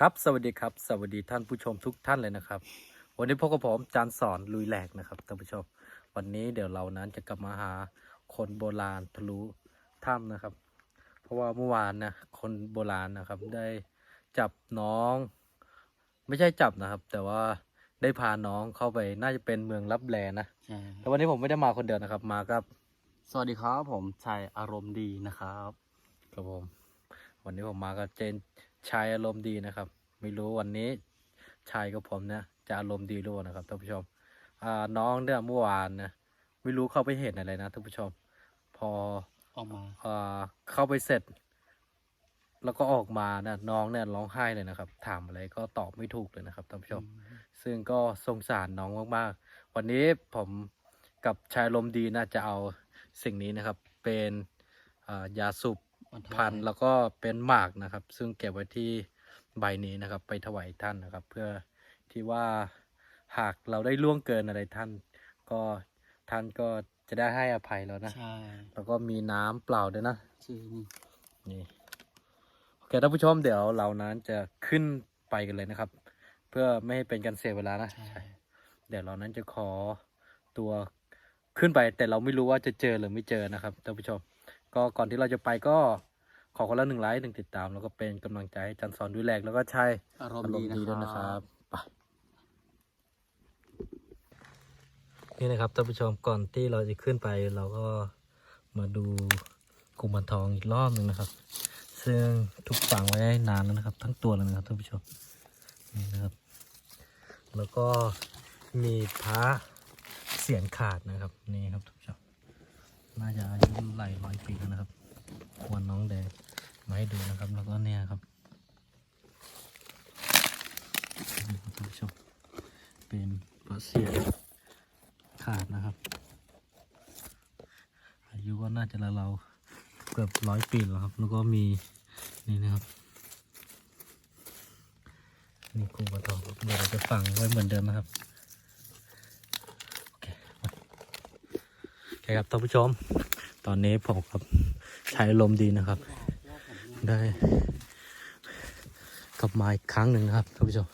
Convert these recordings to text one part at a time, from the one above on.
ครับสวัสดีครับ สวัสดีท่านผู้ชมทุกท่านเลยนะครับ วันนี้พบกับผมจานสอนลุยแหลกนะครับท่านผู้ชม วันนี้เดี๋ยวเรานั้นจะกลับมาหาคนโบราณทะลุถ้ำนะครับ เพราะว่าเมื่อวานนะคนโบราณนะครับ ได้จับน้อง ไม่ใช่จับนะครับ แต่ว่าได้พาน้องเข้าไปน่าจะเป็นเมืองลับแลนะใช่แต่วันนี้ผมไม่ได้มาคนเดียวนะครับ มากับ สวัสดีครับผมชายอารมณ์ดีนะครับครับผมวันนี้ผมมากับเจน ชายอารมณ์ดีนะครับ ไม่รู้วันนี้ชายกับผมเนี่ยจะอารมณ์ดีหรือเปล่านะครับท่านผู้ชมอ่าน้องเนี่ยเมื่อวานนะไม่รู้เข้าไปเห็นอะไรนะท่านผู้ชม พอออกมาอ่าเข้าไปเสร็จ แล้วก็ออกมานะน้องเนี่ยร้องไห้เลยนะครับ ถามอะไรก็ตอบไม่ถูกเลยนะครับท่านผู้ชม ซึ่งก็สงสารน้องมากๆ วันนี้ผมกับชายลมณ์ดีน่าจะเอาสิ่งนี้นะครับ เป็นอ่ายาสูบวันทอง พันธุ์แล้วก็เป็นหมากนะครับ ซึ่งเก็บไว้ที่ใบนี้นะครับ ไปถวายท่านนะครับ เพื่อที่ว่าหากเราได้ล่วงเกินอะไรท่าน ก็ท่านก็จะได้ให้อภัยแล้วนะใช่แล้วก็มีน้ำเปล่าด้วยนะชื่อนี่นี่โอเคท่านผู้ชมเดี๋ยวเรานั้นจะขึ้นไปกันเลยนะครับ เพื่อไม่ให้เป็นการเสียเวลานะใช่เดี๋ยวเรานั้นจะขอตัวขึ้นไปแต่เราไม่รู้ว่าจะเจอหรือไม่เจอนะครับท่านผู้ชม ก็ก่อนที่เราจะไปก็ขอคนละหนึ่งไลค์หนึ่งติดตาม แล้วก็เป็นกำลังใจให้จันสอนด้วยแรกแล้วก็ใช่อารมอาณ์รดีมณ์ดีด้วยนะนะคครัรับบไปนี่นะครับท่านผู้ชมก่อนที่เราจะขึ้นไปเราก็มาดูกุมารทองอีกรอบหนึ่งนะครับ ซึ่งถูกฝังไว้นานแล้วนะครับ ทั้งตัวเลยนะครับท่านผู้ชมนี่นะครับ แล้วก็มีพระเสียนขาดนะครับนี่ครับท่านผู้ชม น่าจะอายุหลายร้อยปีแล้วนะครับควรน้องแดงมาให้ดูนะครับ แล้วก็เนี่ยครับท่านผู้ชมเป็นพระเสียขาดนะครับ อายุก็น่าจะเราเกือบร้อยปีแล้วครับ แล้วก็มีนี่นะครับนี่กุ้งกระทองเดี๋ยวเราจะฝังไว้เหมือนเดิมนะครับ โอเคมาโอเครับท่านผู้ชม ตอนนี้ผมครับใช้ลมดีนะครับ ได้กลับมาอีกครั้งหนึ่งนะครับท่านผู้ชม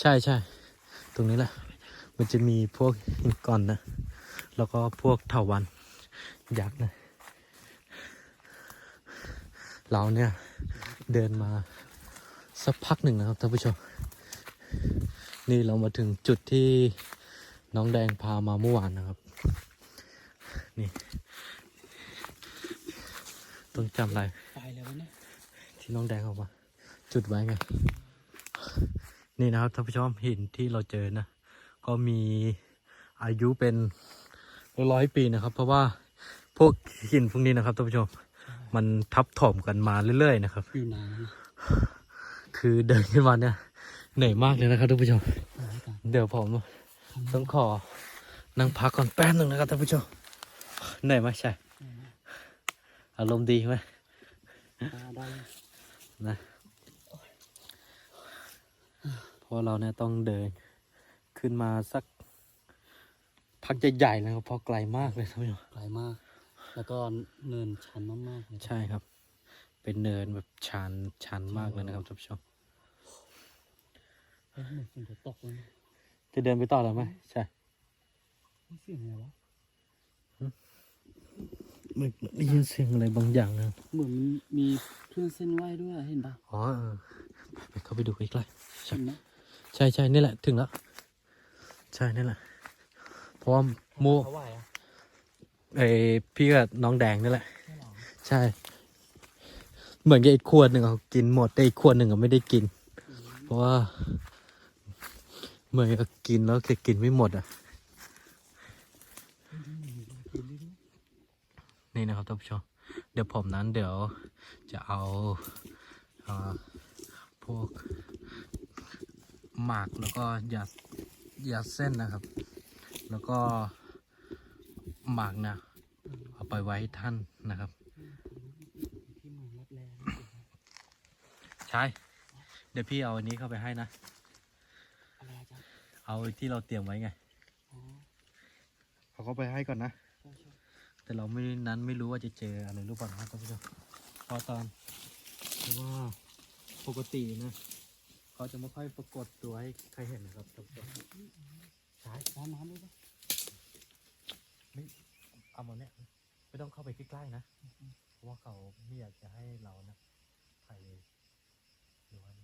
ใช่ใช่ตรงนี้แหละ มันจะมีพวกหินก้อนนะ แล้วก็พวกเถาวันยักษ์นะเราเนี่ยเดินมาสักพักหนึ่งนะครับท่านผู้ชม นี่เรามาถึงจุดที่น้องแดงพามาเมื่อวานนะครับ นี่ ต้องจำอะไรไปแล้ววะเนี่ยที่น้องแดงออกมา จุดไว้ไง นี่นะครับท่านผู้ชมหินที่เราเจอนะ ก็มีอายุเป็นร้อยๆปีนะครับ เพราะว่าพวกหินพวกนี้นะครับท่านผู้ชม มันทับถมกันมาเรื่อยๆนะครับ อยู่นานแล้วนะคือเดินขึ้นมาเนี่ยเหนื่อยมากเลยนะครับท่านผู้ชมเอาไว้ก่อนเดี๋ยวผมต้องขอนั่งพักก่อนแป๊บหนึ่งนะครับท่านผู้ชม เหนื่อยไหมใช่อารมณ์ดีไหมได้ได้นะเพราะเราเนี่ยต้องเดินขึ้นมาสัก พักใหญ่ๆนะครับเพราะไกลมากเลยท่านผู้ชมไกลมาก แล้วก็เนินชันมากๆเลยใช่ครับ เป็นเนินแบบชันชันมากเลยนะครับท่านผู้ชมเฮ้ยเหมือนฝนจะตกเลยนะจะเดินไปต่อหรือไม่ใช่เฮ้ยเสียงอะไรวะ ไม่ได้ยินเสียงอะไรบางอย่างนะเหมือนมันมีเครื่องเส้นไหวด้วยเห็นปะอ๋อเออไปเข้าไปดูใกล้ๆใช่เห็นไหมใช่ใช่นี่แหละถึงแล้วใช่นี่แหละเพราะว่าโมเขาไหวอะไอพี่กับน้องแดงนี่แหละ ใช่หรอใช่ เหมือนกับอีกขวดหนึ่งเขากินหมดแต่อีกขวดหนึ่งเขาไม่ได้กิน เพราะว่าเหมือนกับกินแล้วแกกินไม่หมดอะ นี่นะครับท่านผู้ชมเดี๋ยวผมนั้นเดี๋ยวจะเอาอ่าพวกหมากแล้วก็ยายาเส้นนะครับ แล้วก็หมากนะเอาไปไว้ให้ท่านนะครับที่เมืองรับแรงใช่เดี๋ยวพี่เอาอันนี้เข้าไปให้นะอะไรจ๊ะเอาที่เราเตรียมไว้ไงอ๋อเอาเข้าไปให้ก่อนนะใช่ใช่ แต่เราไม่นั้นไม่รู้ว่าจะเจออะไรรือเปล่านะครับท่านผู้ชมพราะตอนเพราะว่าปกตินะเขาจะไม่ค่อยปรากฏตัวให้ใครเห็นนะครับท่านผู้ชมใช่ร้านน้ำด้วยปะไม่เอามาเนี่ยไม่ต้องเข้าไปใกล้ๆนะเพราะว่าเขาไม่อยากจะให้เรานะถ่ายหรือว่า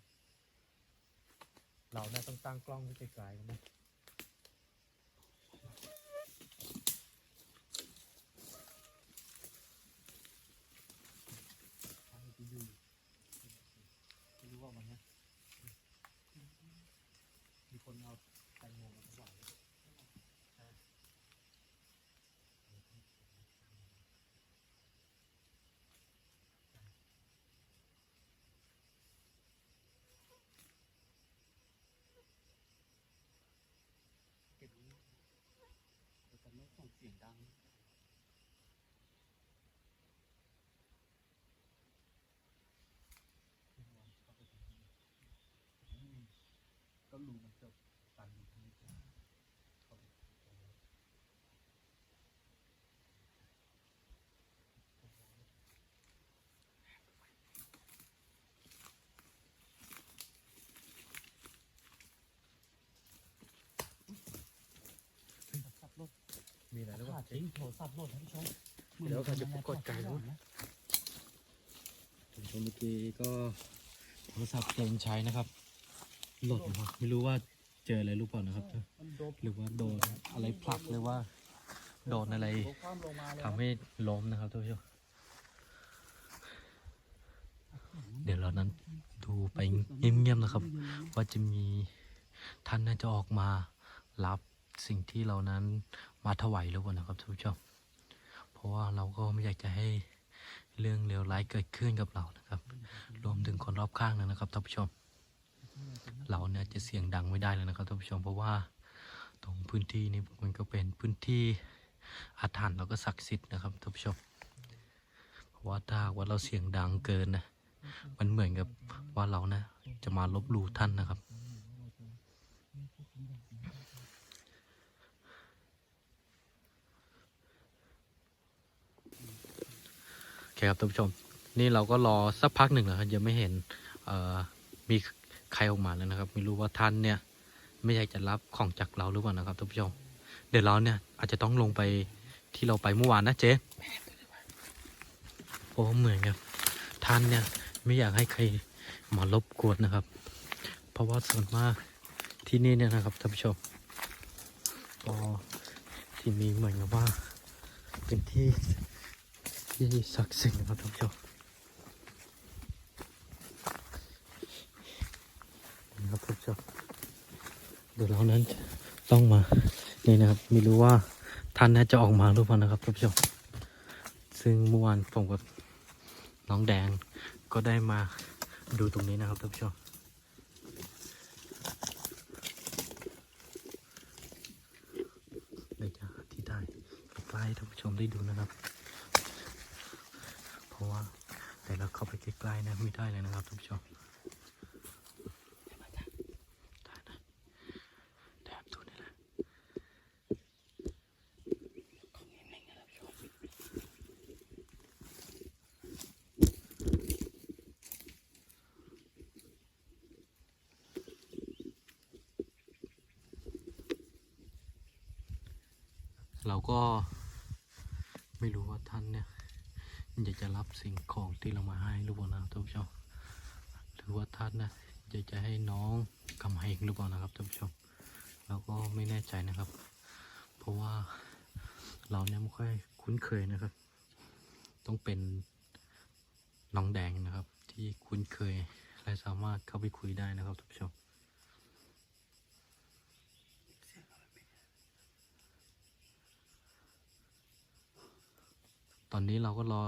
เราน่าต้องตั้งกล้องไว้ไกลๆนะ ใช่ที่อยู่ไม่รู้ว่ามันนะ มีคนเอาแตงโมมาถวาย เก็บไว้แต่จะไม่ส่งเสียงดัง ก็รู้มันจะตันอยู่ที่นี่เข้าไป สับรถ มีอะไรหรือเปขาล่าดทิ้งโทรศัพท์รถท่านผู้ชมเดี๋ยวเขาจะกดไกลด้วยนะผมชมเมื่อกี้ก็โทรศัพท์เต็มใช้นะครับหล่นมาไม่รู้ว่าเจออะไรหรือเปล่านะครับมันโดนหรือว่าโดนอะไรผลักหรือว่า โดนอะไรโดนความลงมาเลยทำให้ล้มนะครับทุกผู้ชมเดี๋ยวเรานั้นดูไปเงียบๆนะครับ ว่าจะมีท่านน่าจะออกมารับ สิ่งที่เรานั้นมาถวายรือเปล่านะครับทุกผู้ชม เพราะว่าเราก็ไม่อยากจะให้เรื่องเลวร้ายเกิดขึ้นกับเรานะครับ รวมถึงคนรอบข้างนะครับท่านผู้ชม เราเนี่ยจะเสียงดังไม่ได้เลยนะครับท่านผู้ชม เพราะว่าตรงพื้นที่นี้มันก็เป็นพื้นที่อาถรรพ์แล้วก็ศักดิ์สิทธิ์นะครับท่านผู้ชม เพราะว่าถ้าว่าเราเสียงดังเกินนะ มันเหมือนกับว่าเรานะจะมาลบหลู่ท่านนะครับ โอเครับท่านผู้ชม นี่เราก็รอสักพักหนึ่งแล้วยังไม่เห็นมีใครออกมาเลยนะครับ ไม่รู้ว่าท่านเนี่ย ไม่อยากจะรับของจากเราหรือเปล่านะครับท่านผู้ชม เดี๋ยวเราเนี่ยอาจจะต้องลงไปที่เราไปเมื่อวานนะเจ๊เพราะเหมือนกับท่านเนี่ยไม่อยากให้ใครมารบกวนนะครับ เพราะว่าส่วนมากที่นี่เนี่ยนะครับท่านผู้ชมก็ที่มีเหมือนกับว่าเป็นที่ ที่ศักดิ์สิทธิ์นะครับท่านผู้ชมนะครับท่านผู้ชมเดี๋ยวเรานั้นต้องมา นี่นะครับ ไม่รู้ว่าท่านน่าจะออกมาหรือเปล่านะครับท่านผู้ชมซึ่งเมื่อวานผมกับน้องแดงก็ได้มาดูตรงนี้นะครับท่านผู้ชมเดี๋ยวจะหาที่ได้ใกล้ท่านผู้ชมได้ดูนะครับ เพราะว่า แล้วเข้าไปใกล้ๆนะไม่ได้เลยนะครับทุกผู้ชมได้นะแอบดูนี่แหละเราก็ไม่รู้ว่าท่านเนี่ย อยากจะรับสิ่งของ ที่เรามาให้หรือลนะครับท่านผู้ชมหรือว่าท่านนะอยากจะให้น้องกำมาเองหรือลนะครับท่านผู้ชมเราก็ไม่แน่ใจนะครับ เพราะว่าเราเนี่ยไม่ค่อยคุ้นเคยนะครับ ต้องเป็นน้องแดงนะครับ ที่คุ้นเคยและสามารถเข้าไปคุยได้นะครับท่านผู้ชมตอนนี้เราก็รอ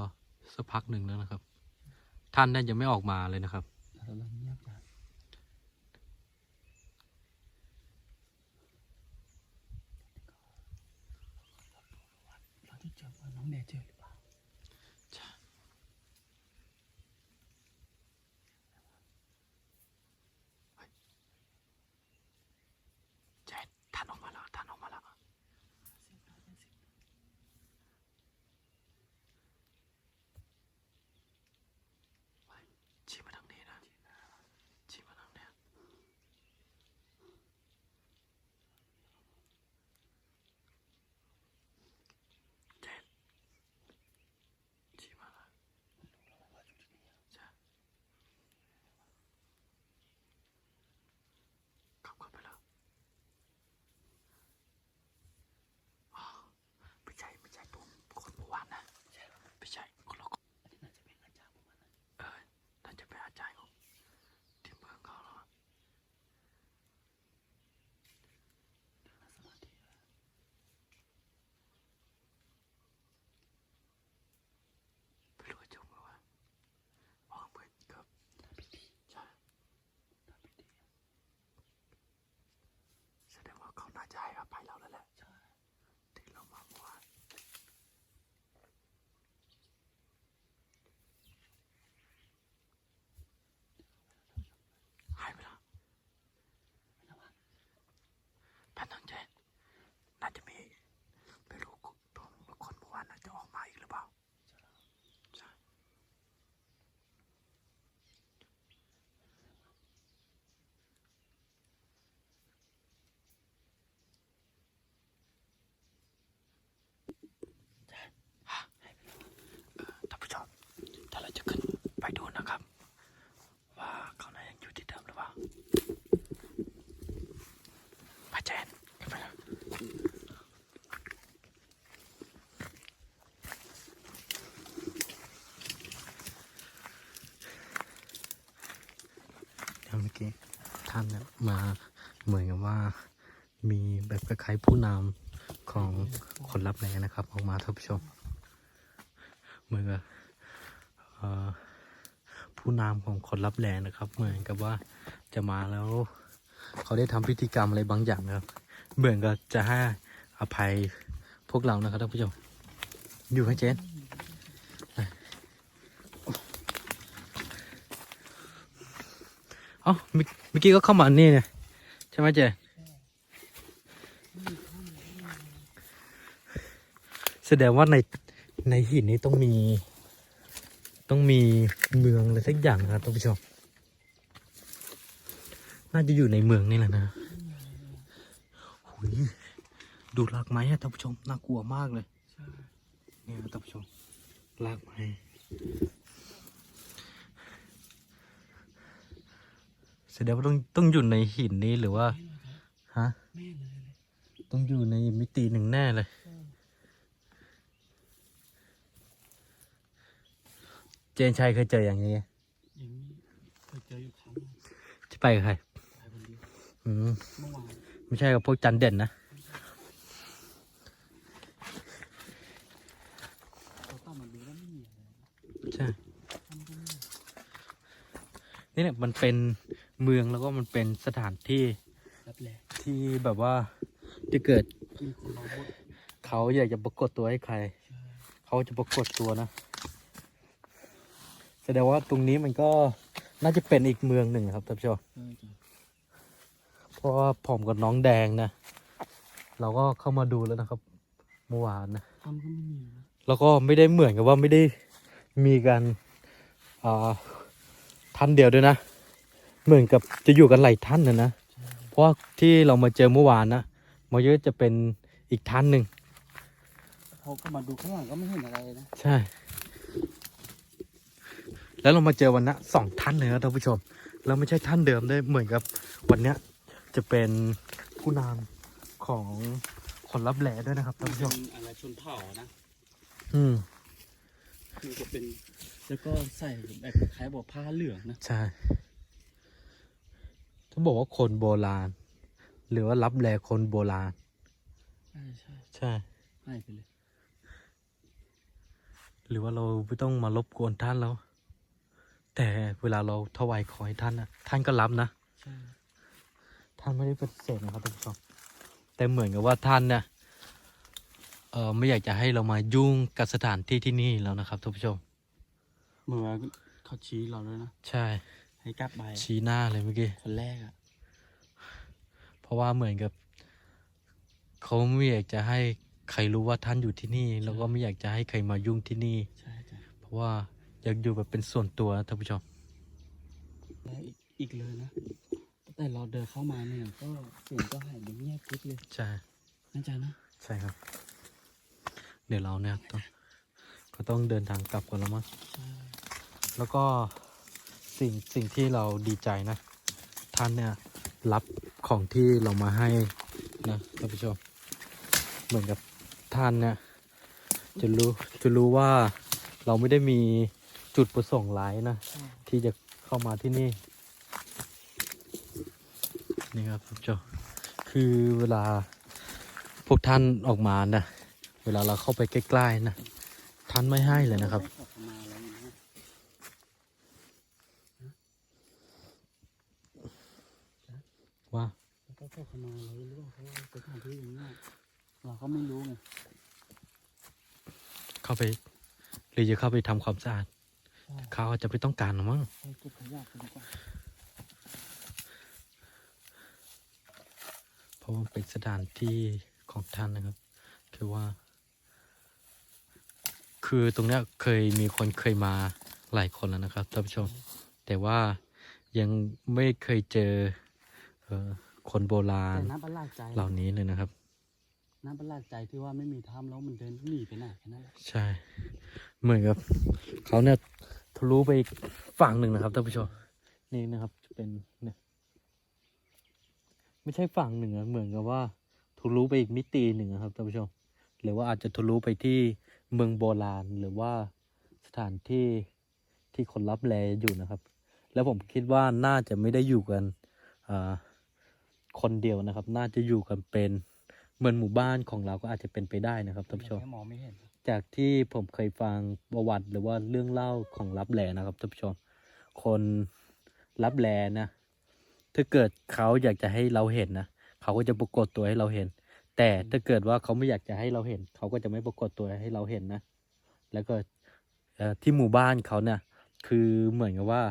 สักพักหนึ่งแล้วนะครับ ท่านน่าจะไม่ออกมาเลยนะครับเราเริ่เจะเจอน้องแดงเจอหรือเปล่า แจ๊ดท่านออกมาแล้ว ท่านออกมาแล้ว ชี้มาทางนี้นะ อภัยเราแล้วแหละที่เรามาเมื่อวานหายไปแล้วแพทย์นังเจนน่าจะมีไม่รู้คนคนเมื่อวานน่าจะออกมาอีกหรือเปล่าใช่ ท่านผู้ชมถ้าเราจะขึ้นไปดูนะครับ ว่าเขาน่ายังอยู่ที่เดิมหรือเปล่าพระเจนขึ้นไปแล้วเดี๋ยวเมื่อกี้ท่านเนี่ยมาเหมือนกับว่า มีแบบคล้ายๆผู้นำของคนรับแรงนะครับ ออกมาท่านผู้ชม เหมือนกับผู้นำของคนรับแรงนะครับ เหมือนกับว่าจะมาแล้ว เขาได้ทำพิธีกรรมอะไรบางอย่างนะครับ เหมือนกับจะให้อภัยพวกเรานะครับท่านผู้ชม อยู่ไหมเจน อ้าเมื่อเมื่อกี้ก็เข้ามานี่เนี่ยใช่ไหมเจนแสดงว่าในในหินนี้ต้องมี ต้องมีเมืองอะไรสักอย่างนะครับท่านผู้ชม น่าจะอยู่ในเมืองนี่แหละนะหุยดูรากไม้อะท่านผู้ชมน่ากลัวมากเลยเนี่ยท่านผู้ชมรากไม้ แสดงว่าต้องต้องอยู่ในหินนี้หรือว่าฮะแม่เลยเลยต้องอยู่ในมิติหนึ่งแน่เลย เจนชัยเคยเจออย่างนี้อย่างนี้เคยเจออยู่ครั้งหนึ่งจะไปกับใครไปคนเดียวอืมเมื่อวานไม่ใช่กับพวกจันเด่นนะเขาต้องมาดูแล้วไม่มีอะไรใช่ทำก็ไม่มีนี่เนี่ยมันเป็น เมืองแล้วก็มันเป็นสถานที่รับแลที่แบบว่าจะเกิดมีคนมาบดเขาอยากจะปรากฏตัวให้ใครใช่เขาจะปรากฏตัวนะแสดงว่าตรงนี้มันก็น่าจะเป็นอีกเมืองหนึ่งครับท่านผู้ชมใช่จ้ะเพราะว่าผมกับน้องแดงนะ เราก็เข้ามาดูแล้วนะครับเมื่อวานนะทำก็ไม่มีนะแล้วก็ไม่ได้เหมือนกับว่าไม่ได้มีการอ่าท่านเดียวด้วยนะ เหมือนกับจะอยู่กันหลายท่านนะนะใช่เพราะว่าที่เรามาเจอเมื่อวานนะมาเยอะจะเป็นอีกท่านหนึ่งเขาก็มาดูข้างหลังก็ไม่เห็นอะไรนะ ใช่ แล้วเรามาเจอวันนี้สองท่านเลยนะท่านผู้ชมแล้วไม่ใช่ท่านเดิมได้วยเหมือนกับวันเนี้ยจะเป็นผู้นำของคนรับแหล่ด้วยนะครับท่านผู้ชมเป็นอะไรชนเผ่านะ อืมคือจะเป็น แล้วก็ใส่แบบคล้ายๆบอกผ้าเหลืองนะ ใช่ ต้องบอกว่าคนโบราณ หรือว่ารับแลคนโบราณใช่ใช่ใช่ ให้ไปเลย หรือว่าเราไม่ต้องมารบกวนท่านแล้ว แต่เวลาเราถวายของให้ท่านนะท่านก็รับนะ ใช่ท่านไม่ได้ปฏิเสธนะครับท่านผู้ชมแต่เหมือนกับว่าท่านเนี่ยเออไม่อยากจะให้เรามายุ่งกับสถานที่ที่นี่แล้วนะครับท่านผู้ชม เหมือนว่าเขาชี้เราด้วยนะ ใช่ ให้กลับไปชี้หน้าเลยเมื่อกี้ คนแรกอะเพราะว่าเหมือนกับเขาไม่อยากจะให้ใครรู้ว่าท่านอยู่ที่นี่ แล้วก็ไม่อยากจะให้ใครมายุ่งที่นี่ ใช่จ้ะเพราะว่าอยากอยู่แบบเป็นส่วนตัวนะท่านผู้ชม แล้วอีกอีกเลยนะตั้งแต่เราเดินเข้ามาเนี่ยก็เสียงก็หายไปเงียบกริบเลยใช่น่าจะนะใช่ครับ เดี๋ยวเราเนี่ยต้องก็ต้องเดินทางกลับกันแล้วมั้ง ใช่แล้วก็ สิ่งสิ่งที่เราดีใจนะ ท่านเนี่ยรับของที่เรามาให้นะท่านผู้ชม เหมือนกับท่านเนี่ยจะรู้จะรู้ว่าเราไม่ได้มีจุดประสงค์ร้ายนะ ที่จะเข้ามาที่นี่ นี่ครับท่านผู้ชมคือเวลาพวกท่านออกมานะเวลาเราเข้าไปใกล้ๆนะท่านไม่ให้เลยนะครับ ขอเข้ามาแล้วนะ ว่า แล้ว ก็ขอขมาอะไรหรือเปล่าเพราะว่าสถานที่อย่างเงี้เราก็ไม่รู้ไงเข้าไป หรือจะเข้าไปทำความสะอาดเขาอาจจะไม่ต้องการหรอมั้งไปเก็บขยะกันดีกว่าเพราะว่าเป็นสถานที่ของท่านนะครับ คือว่า คือตรงเนี้ยเคยมีคนเคยมาหลายคนแล้วนะครับท่านผู้ชม แต่ว่ายังไม่เคยเจอเอ่อ คนโบราณแต่น้ำประหลาดใจเหล่านี้เลยนะครับ น้ำประหลาดใจที่ว่าไม่มีถ้ำแล้วมันเดินหนีไปไหนแค่นั้นแหละใช่ เหมือนกับเขาเนี่ยทะลุไปอีกฝั่งหนึ่งนะครับท่านผู้ชมนี่นะครับจะเป็นเนี่ยไม่ใช่ฝั่งหนึ่งอะเหมือนกับว่าทะลุไปอีกมิติหนึ่งอะครับท่านผู้ชมหรือว่าอาจจะทะลุไปที่เมืองโบราณหรือว่าสถานที่ที่คนรับแลอยู่นะครับ แล้วผมคิดว่าน่าจะไม่ได้อยู่กันอ่า คนเดียวนะครับ น่าจะอยู่กันเป็นเหมือนหมู่บ้านของเราก็อาจจะเป็นไปได้นะครับท่านผู้ชมแค่มองไม่เห็น จากที่ผมเคยฟังประวัติหรือว่าเรื่องเล่าของรับแลนะครับท่านผู้ชม คนรับแลนะ ถ้าเกิดเขาอยากจะให้เราเห็นนะเขาก็จะปรากฏตัวให้เราเห็น แต่ถ้าเกิดว่าเขาไม่อยากจะให้เราเห็น เขาก็จะไม่ปรากฏตัวให้เราเห็นนะ แล้วก็เอ่อที่หมู่บ้านเขาเนี่ย คือเหมือนกับว่า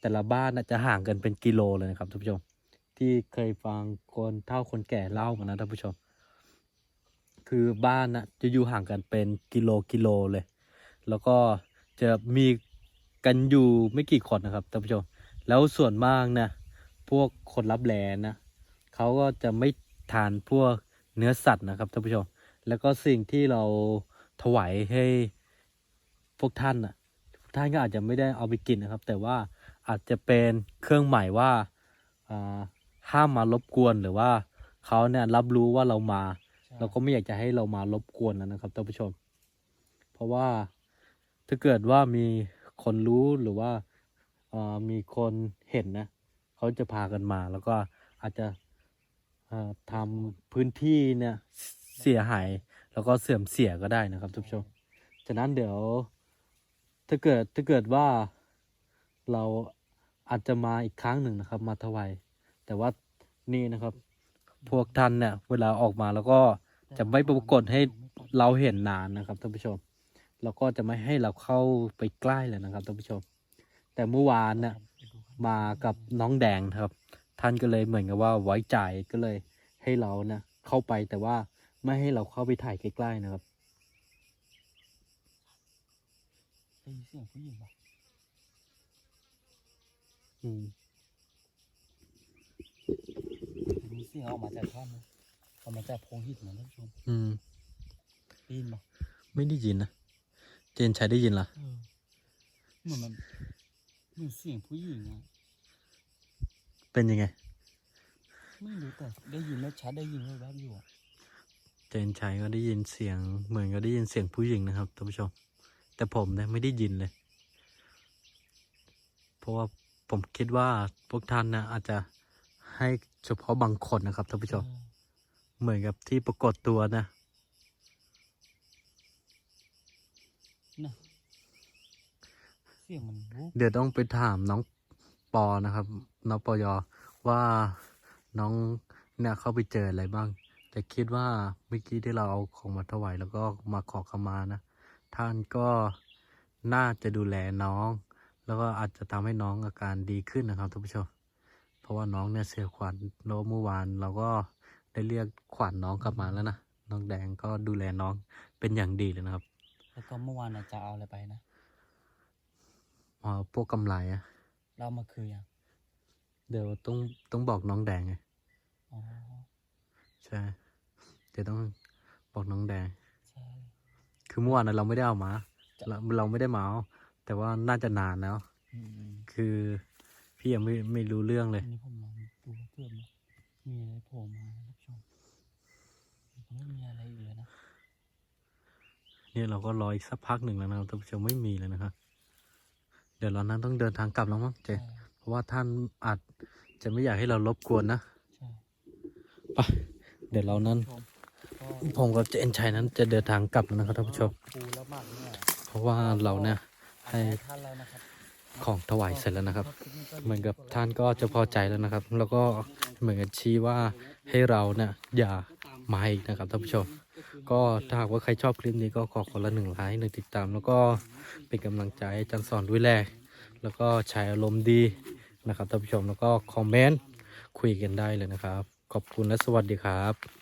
แต่ละบ้านน่ะจะห่างกันเป็นกิโลเลยนะครับท่านผู้ชม ที่เคยฟังคนเฒ่าคนแก่เล่ามานะท่านผู้ชม คือบ้านนะจะอยู่ห่างกันเป็นกิโลกิโลเลย แล้วก็จะมีกันอยู่ไม่กี่คนนะครับท่านผู้ชม แล้วส่วนมากนะพวกคนรับแลนะเขาก็จะไม่ทานพวกเนื้อสัตว์นะครับท่านผู้ชม แล้วก็สิ่งที่เราถวายให้พวกท่านนะท่านก็อาจจะไม่ได้เอาไปกินนะครับ แต่ว่าอาจจะเป็นเครื่องหมายว่าอ่า ห้ามมารบกวนหรือว่าเขาเนี่ยรับรู้ว่าเรามา เราก็ไม่อยากจะให้เรามารบกวนแล้วนะครับท่านผู้ชม เพราะว่าถ้าเกิดว่ามีคนรู้หรือว่าเอ่อมีคนเห็นนะเขาจะพากันมา แล้วก็อาจจะเอ่อทำพื้นที่เนี่ยเสียหาย แล้วก็เสื่อมเสียก็ได้นะครับท่านผู้ชม ฉะนั้นเดี๋ยวถ้าเกิดถ้าเกิดว่าเราอาจจะมาอีกครั้งหนึ่งนะครับ มาถวาย แต่ว่านี่นะครับ พวกท่านเนี่ย เวลาออกมาแล้วก็จะไม่ปรากฏให้เราเห็นนานนะครับท่านผู้ชม แล้วก็จะไม่ให้เราเข้าไปใกล้เลยนะครับท่านผู้ชม แต่เมื่อวานเนี่ยมากับน้องแดงนะครับ ท่านก็เลยเหมือนกับว่าไว้ใจก็เลยให้เรานะเข้าไปแต่ว่าไม่ให้เราเข้าไปถ่ายใกล้ๆนะครับได้ยินเสียงผู้หญิงป่ะอืม มีเสียงออกมาจากถ้ำนะออกมาจากโพรงหินนะท่านผู้ชมอืม ได้ยินป่ะไม่ได้ยินนะ เจนชัยได้ยินเหรอ เออเหมือนมันเหมือนเสียงผู้หญิงอะเป็นยังไง ไม่รู้แต่ได้ยินไม่ชัดได้ยินแวบๆอยู่อะเจนชัยก็ได้ยินเสียง เหมือนก็ได้ยินเสียงผู้หญิงนะครับท่านผู้ชม แต่ผมเนี่ยไม่ได้ยินเลย เพราะว่าผมคิดว่าพวกท่านนะอาจจะ ให้เฉพาะบางคนนะครับท่านผู้ชมเออเหมือนกับที่ปรากฏตัวนะน่ะเสียงมันวูบเดี๋ยวต้องไปถามน้องปอนะครับ น้องปอยอว่าน้องเนี่ยเขาไปเจออะไรบ้าง แต่คิดว่าเมื่อกี้ที่เราเอาของมาถวายแล้วก็มาขอขมานะ ท่านก็น่าจะดูแลน้อง แล้วก็อาจจะทำให้น้องอาการดีขึ้นนะครับท่านผู้ชมเพ ราะว่าน้องเนี่ยเสียขวัญโนเมื่อวานเราก็ได้เรียกขวัญน้องกลับมาแล้วนะน้องแดงก็ดูแลน้องเป็นอย่างดีเลยนะครับ แล้วก็เมื่อวานอาจะเอาอะไรไปนะอ๋อพวกกำไรอะเราเอามาคืนยังเดี๋ยวต้องต้องบอกน้องแดงไงอ๋อใช่เดี๋ยวต้องบอกน้องแดง ใช่ คือเมื่อวานนะเราไม่ได้เอามาจะเราเราไม่ได้มาเอาแต่ว่าน่าจะนานแล้ว อืมอืมคือ พี่ยังไม่ไม่รู้เรื่องเลย อันนี้ผมลองดูเพื่อนนะมีอะไรโผล่มาท่านผู้ชมมันไม่มีอะไรอีกเลยนะเนี่ยเราก็รออีกสักพักหนึ่งแล้วนะครับท่านผู้ชมไม่มีเลยนะครับเดี๋ยวเรานั้นต้องเดินทางกลับแล้วมั้งเจใช่เพราะว่าท่านอาจจะไม่อยากให้เรารบกวนนะใช่ไปเดี๋ยวเรานั้นชมก็ผมกับเจนชัยนั้นจะเดินทางกลับแล้วนะครับท่านผู้ชม ปูแล้วหมักเนี่ยเพราะว่าเราเนี่ย ให้ให้ท่านแล้วนะครับ ของถวายเสร็จแล้วนะครับ เหมือนกับท่านก็จะพอใจแล้วนะครับ แล้วก็เหมือนกับชี้ว่าให้เราเนี่ยอย่ามาอีกนะครับท่านผู้ชม ก็ถ้าหากว่าใครชอบคลิปนี้ก็ขอคนละหนึ่งไลค์หนึ่งติดตาม แล้วก็เป็นกำลังใจให้อาจันสอนด้วยแหละแล้วก็ใช้อารมณ์ดีนะครับท่านผู้ชมแล้วก็คอมเมนต์คุยกันได้เลยนะครับ ขอบคุณและสวัสดีครับ